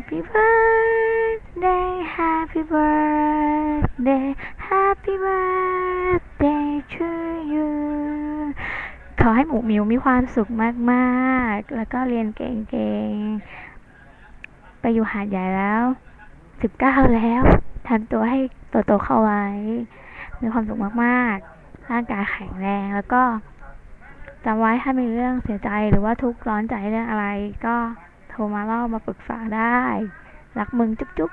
Happy birthday Happy birthday Happy birthday to you ขอให้หมูหมิวมีความสุขมากๆ แล้วก็เรียนเก่งๆ ไปอยู่หาดใหญ่แล้ว19แล้วทำตัวให้โตๆเข้าไว้ มีความสุขมากๆ ร่างกายแข็งแรงแล้วก็จำไว้ถ้ามีเรื่องเสียใจหรือว่าทุกข์ร้อนใจเรื่องอะไรก็ โทรมาเล่ามาปรึกษาได้ รักมึงจุ๊บจุ๊บ